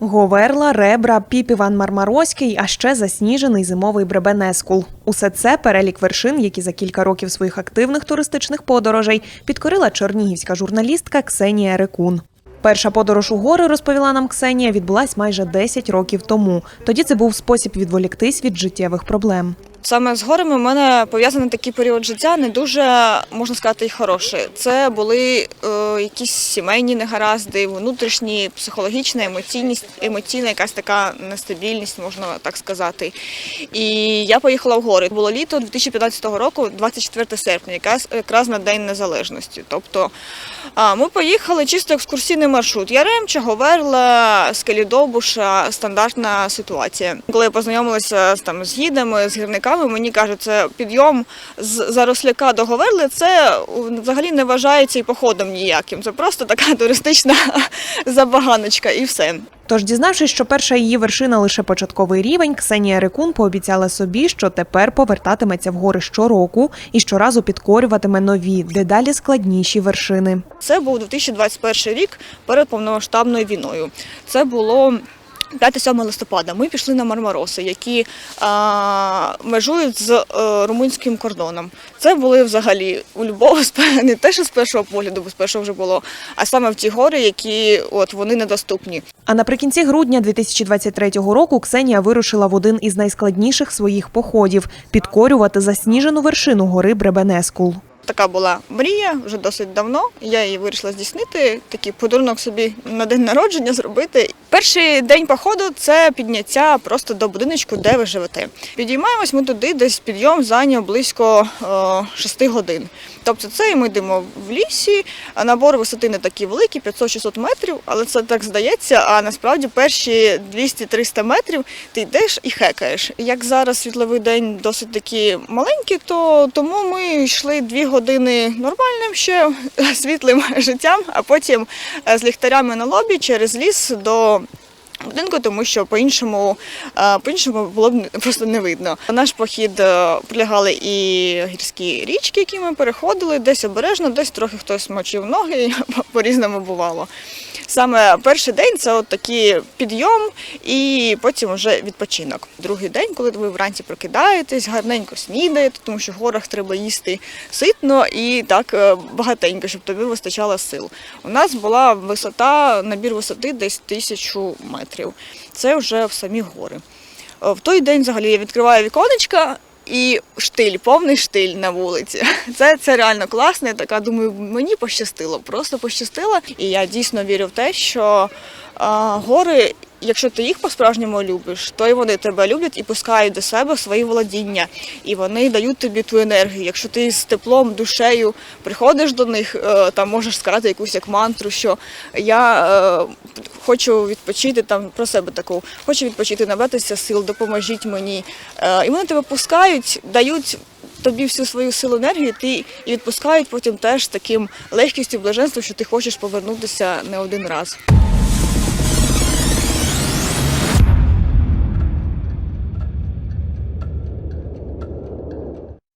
Говерла, ребра, піп Іван Мармароський, а ще засніжений зимовий Бребенескул. Усе це перелік вершин, які за кілька років своїх активних туристичних подорожей підкорила чернігівська журналістка Ксенія Рекун. Перша подорож у гори, розповіла нам Ксенія, відбулась майже 10 років тому. Тоді це був спосіб відволіктись від життєвих проблем. Саме з горами в мене пов'язаний такий період життя не дуже можна сказати і хороший. Це були е, якісь сімейні негаразди, внутрішні, психологічна, емоційність, емоційна якась така нестабільність, можна так сказати. І я поїхала в гори. Було літо 2015 року, 24 серпня, якраз якраз на День Незалежності. Тобто а, ми поїхали чисто екскурсійний маршрут. Яремча, Говерла, Скелідобуша, стандартна ситуація. Коли я познайомилася там, з гідами, з гірниками, мені кажуть, це підйом з Заросляка до Говерли, це взагалі не вважається і походом ніяким. Це просто така туристична забаганочка і все. Тож, дізнавшись, що перша її вершина лише початковий рівень, Ксенія Рекун пообіцяла собі, що тепер повертатиметься в гори щороку і щоразу підкорюватиме нові, дедалі складніші вершини. Це був 2021 рік перед повномасштабною війною. Це було 5-7 листопада. Ми пішли на Мармароси, які а, межують з е, румунським кордоном. Це були взагалі у з- не те, що з першого погляду, бо з першого вже було, а саме в ті гори, які от вони недоступні. А наприкінці грудня 2023 року Ксенія вирушила в один із найскладніших своїх походів підкорювати засніжену вершину гори Бребенескул. Така була мрія вже досить давно. Я її вирішила здійснити. Такий подарунок собі на день народження зробити. Перший день походу це підняття просто до будиночку, де ви живете. Підіймаємось ми туди, десь підйом зайняв близько е, 6 годин. Тобто, це ми йдемо в лісі. а Набор висоти не такий великий, 500-600 метрів, але це так здається. А насправді перші 200-300 метрів ти йдеш і хекаєш. Як зараз світловий день досить такий маленький, то тому ми йшли дві години нормальним ще світлим життям, а потім е, з ліхтарями на лобі через ліс до. Будинку, тому що по-іншому, е, по-іншому було б просто не видно. Наш похід полягали і гірські річки, які ми переходили, десь обережно, десь трохи хтось мочив ноги, по-різному бувало. Саме перший день це от такий підйом і потім вже відпочинок. Другий день, коли ви вранці прокидаєтесь, гарненько снідаєте, тому що в горах треба їсти ситно і так е, багатенько, щоб тобі вистачало сил. У нас була висота, набір висоти десь тисячу метрів. Це вже в самі гори. Е, В той день взагалі я відкриваю віконечка. І штиль, повний штиль на вулиці. Це, це реально класно. Я така думаю, мені пощастило, просто пощастило. І я дійсно вірю в те, що а, гори, якщо ти їх по-справжньому любиш, то й вони тебе люблять і пускають до себе свої володіння. І вони дають тобі ту енергію. Якщо ти з теплом, душею приходиш до них, е, там можеш сказати якусь як мантру, що я е, хочу відпочити там про себе таку, хочу відпочити, набратися сил, допоможіть мені. Е, І вони тебе пускають, дають. Тобі всю свою силу енергії ти і відпускають потім теж таким легкістю, блаженством, що ти хочеш повернутися не один раз.